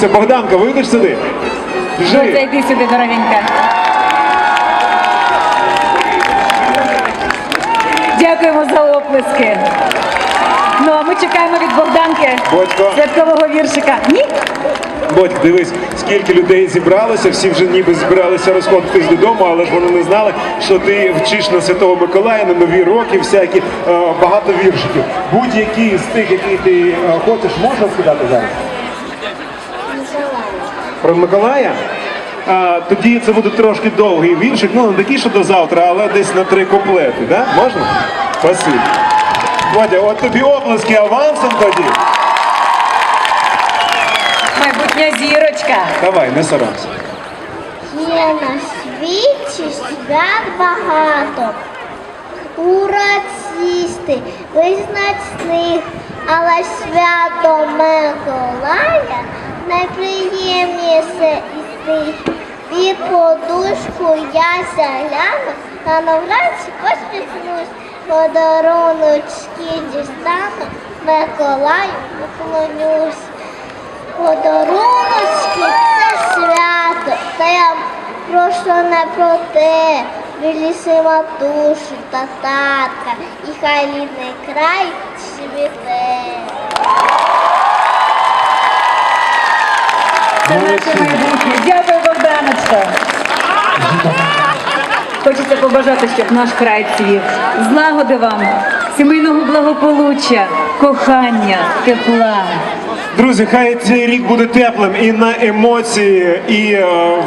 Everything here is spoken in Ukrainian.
Це Богданка, вийдеш сюди? Біжи. йди сюди, дорогенька. Дякуємо за оплески. Ну, а ми чекаємо від Богданки Бодько. святкового віршика. Ні? Бодьк, дивись, скільки людей зібралося, всі вже ніби збиралися розходитись додому, але ж вони не знали, що ти вчиш на Святого Миколая, на нові роки, всякі е, багато віршиків. Будь-які з тих, які ти е, хочеш, можна сказати зараз? Про Миколая? А, тоді це буде трошки довгий віршик, ну не такий, що до завтра, але десь на три куплети, да? Можна? Спасибо. Водя, от тобі оплески авансом тоді. Майбутня зірочка. Давай, не соромся. Є на світі свят багато, урочисти, визначних, але свято Миколая найприємніше із них. Під подушку я загляну, та наврядці посміхнусь, подаруночки дістану, Миколаю поклонюсь. Подаруночки це свято, та я прошу не про те, біліси матуші та татка, і хай рідний край цвіте. Це наше майбутнє. Дякую, Богданочка. Хочеться побажати, щоб наш край цвів. Злагоди вам, сімейного благополуччя, кохання, тепла. Друзі, хай цей рік буде теплим і на емоції, і е,